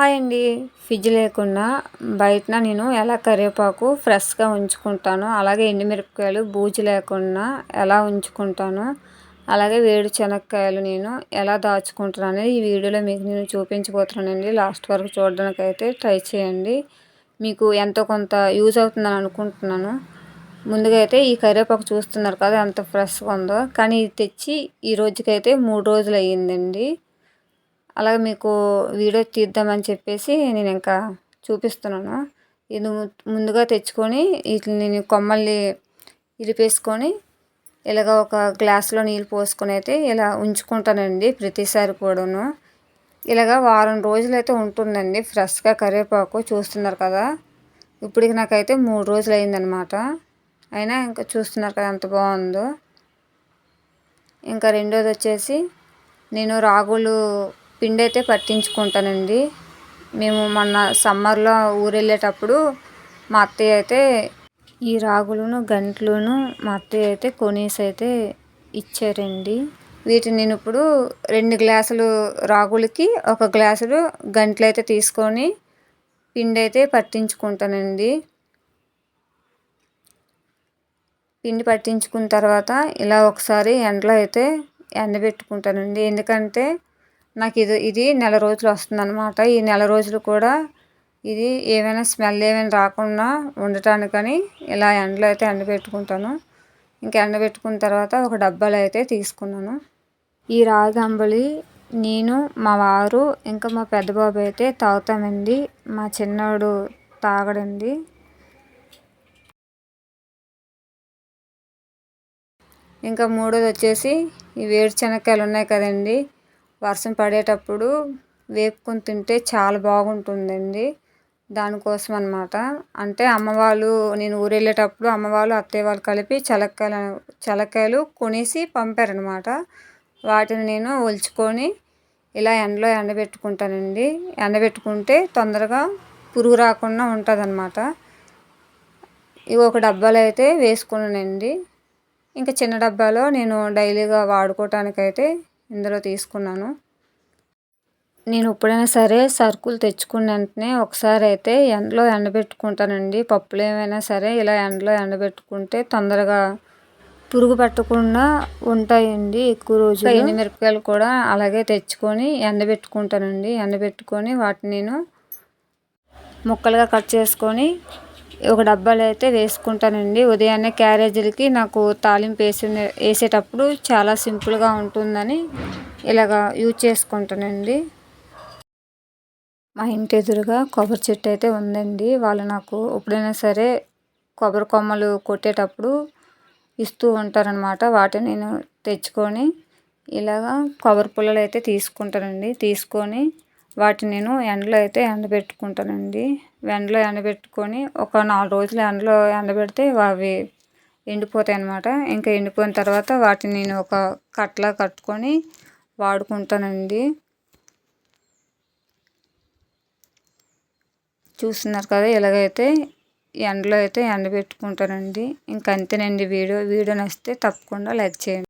Hi అండి fridge లేకుండా బయటన నేను ఎలా కరివేపాకు ఫ్రెష్గా ఉంచుకుంటాను అలాగే ఎండుమిరపకాయలు బూజు లేకుండా ఎలా ఉంచుకుంటాను అలాగే వేడి శనక్కాయలు నేను ఎలా దాచుకుంటాను అనేది ఈ వీడియోలో మీకు నేను చూపించబోతున్నానండి. లాస్ట్ వరకు చూడడానికి అయితే ట్రై చేయండి. మీకు ఎంతో కొంత యూజ్ అవుతుందని అనుకుంటున్నాను. ముందుగా అయితే ఈ కరివేపాకు చూస్తున్నారు కదా ఎంత ఫ్రెష్గా ఉందో. కానీ ఇది తెచ్చి ఈ రోజుకైతే మూడు రోజులు అయ్యిందండి. అలాగే మీకు వీడియో తీద్దామని చెప్పేసి నేను ఇంకా చూపిస్తున్నాను. ఇది ముందుగా తెచ్చుకొని వీటిని నేను కొమ్మల్ని ఇరిపేసుకొని ఇలాగ ఒక గ్లాస్లో నీళ్ళు పోసుకొని అయితే ఇలా ఉంచుకుంటానండి ప్రతిసారి కూడాను. ఇలాగ వారం రోజులు అయితే ఉంటుందండి ఫ్రెష్గా కరివేపాకు చూస్తున్నారు కదా. ఇప్పటికి నాకైతే మూడు రోజులు అయిందనమాట అయినా ఇంకా చూస్తున్నారు కదా ఎంత బాగుందో. ఇంకా రెండోది వచ్చేసి నేను రాగులు పిండి అయితే పట్టించుకుంటానండి. మేము మొన్న సమ్మర్లో ఊరు వెళ్ళేటప్పుడు మా అత్తయ్య అయితే ఈ రాగులను గంటలను మా అత్తయ్య అయితే కొనేసి అయితే ఇచ్చారండి. వీటిని నేను ఇప్పుడు రెండు గ్లాసులు రాగులకి ఒక గ్లాసులు గంటలు అయితే తీసుకొని పిండి అయితే పట్టించుకుంటానండి. పిండి పట్టించుకున్న తర్వాత ఇలా ఒకసారి ఎండలో అయితే ఎండబెట్టుకుంటానండి. ఎందుకంటే నాకు ఇది ఇది నెల రోజులు వస్తుంది అనమాట ఈ నెల రోజులు కూడా ఇది ఏమైనా స్మెల్ ఏమైనా రాకుండా ఉండటానికని ఇలా ఎండలో అయితే ఎండబెట్టుకుంటాను. ఇంకా ఎండబెట్టుకున్న తర్వాత ఒక డబ్బాలు అయితే తీసుకున్నాను. ఈ రాగి అంబలి నేను మా వారు ఇంకా మా పెద్ద బాబు అయితే తాగుతామండి. మా చిన్నోడు తాగడండి. ఇంకా మూడోది వచ్చేసి ఈ వేరుశనక్కాయలు ఉన్నాయి కదండి. వర్షం పడేటప్పుడు వేపుకొని తింటే చాలా బాగుంటుందండి. దానికోసం అనమాట అంటే అమ్మవాళ్ళు నేను ఊరు వెళ్ళేటప్పుడు అమ్మవాళ్ళు అత్తయ్య వాళ్ళు కలిపి చలక్కాయలు చలక్కాయలు కొనేసి పంపారనమాట. వాటిని నేను ఒలుచుకొని ఇలా ఎండలో ఎండబెట్టుకుంటానండి. ఎండబెట్టుకుంటే తొందరగా పురుగు రాకుండా ఉంటుంది అనమాట ఇవి ఒక డబ్బాలో అయితే వేసుకున్నానండి. ఇంకా చిన్న డబ్బాలో నేను డైలీగా వాడుకోవటానికైతే ఇందులో తీసుకున్నాను. నేను ఎప్పుడైనా సరే సరుకులు తెచ్చుకున్న వెంటనే ఒకసారి అయితే ఎండలో ఎండబెట్టుకుంటానండి. పప్పులు ఏమైనా సరే ఇలా ఎండలో ఎండబెట్టుకుంటే తొందరగా పురుగు పట్టకుండా ఉంటాయండి ఎక్కువ రోజులు. మిరపకాయలు కూడా అలాగే తెచ్చుకొని ఎండబెట్టుకుంటానండి. ఎండబెట్టుకొని వాటిని నేను ముక్కలుగా కట్ చేసుకొని ఒక డబ్బాలో అయితే వేసుకుంటానండి. ఉదయాన్నే క్యారేజీలకి నాకు తాలింపు వేసి వేసేటప్పుడు చాలా సింపుల్గా ఉంటుందని ఇలాగా యూజ్ చేసుకుంటానండి. మా ఇంటి ఎదురుగా కొబ్బరి చెట్టు అయితే ఉందండి. వాళ్ళు నాకు ఎప్పుడైనా సరే కొబ్బరి కొమ్మలు కొట్టేటప్పుడు ఇస్తూ ఉంటారనమాట వాటిని నేను తెచ్చుకొని ఇలాగా కొబ్బరి పుల్లలు అయితే తీసుకుంటానండి. తీసుకొని వాటిని నేను ఎండలో అయితే ఎండబెట్టుకుంటానండి. ఎండలో ఎండబెట్టుకొని ఒక నాలుగు రోజులు ఎండలో ఎండబెడితే అవి ఎండిపోతాయి అన్నమాట ఇంకా ఎండిపోయిన తర్వాత వాటిని నేను ఒక కట్టలా కట్టుకొని వాడుకుంటానండి. చూస్తున్నారు కదా ఇలాగైతే ఎండలో అయితే ఎండబెట్టుకుంటానండి. ఇంక అంతేనండి వీడియో. వీడియో నచ్చితే తప్పకుండా లైక్ చేయండి.